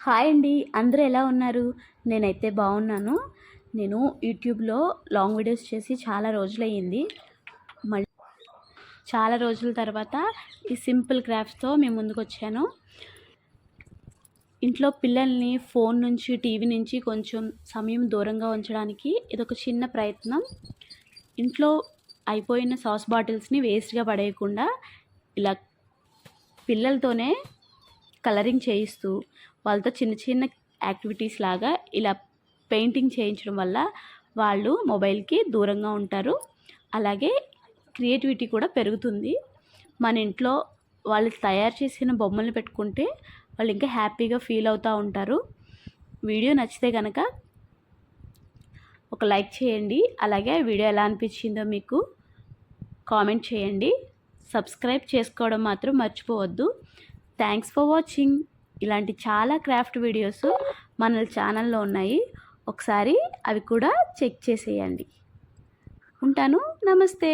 Hi అండి అందరూ ఎలా ఉన్నారు? నేనైతే బాగున్నాను. నేను యూట్యూబ్లో లాంగ్ వీడియోస్ చేసి చాలా రోజులయ్యింది. మళ్ళీ చాలా రోజుల తర్వాత ఈ సింపుల్ క్రాఫ్ట్స్తో మేము ముందుకు వచ్చాను ఇంట్లో పిల్లల్ని ఫోన్ నుంచి టీవీ నుంచి కొంచెం సమయం దూరంగా ఉంచడానికి ఇదొక చిన్న ప్రయత్నం. ఇంట్లో అయిపోయిన సాస్ బాటిల్స్ని వేస్ట్గా పడేయకుండా ఇలా పిల్లలతోనే కలరింగ్ చేయిస్తూ వాళ్ళతో చిన్న చిన్న యాక్టివిటీస్ లాగా ఇలా పెయింటింగ్ చేయించడం వల్ల వాళ్ళు మొబైల్కి దూరంగా ఉంటారు. అలాగే క్రియేటివిటీ కూడా పెరుగుతుంది. మన ఇంట్లో వాళ్ళు తయారు చేసిన బొమ్మలు పెట్టుకుంటే వాళ్ళు ఇంకా హ్యాపీగా ఫీల్ అవుతూ ఉంటారు. వీడియో నచ్చితే కనుక ఒక లైక్ చేయండి. అలాగే వీడియో ఎలా అనిపించిందో మీకు కామెంట్ చేయండి. సబ్స్క్రైబ్ చేసుకోవడం మాత్రం మర్చిపోవద్దు. థ్యాంక్స్ ఫర్ వాచింగ్ ఇలాంటి చాలా క్రాఫ్ట్ వీడియోస్ మన ఛానల్లో ఉన్నాయి. ఒకసారి అవి కూడా చెక్ చేసేయండి. ఉంటాను. నమస్తే.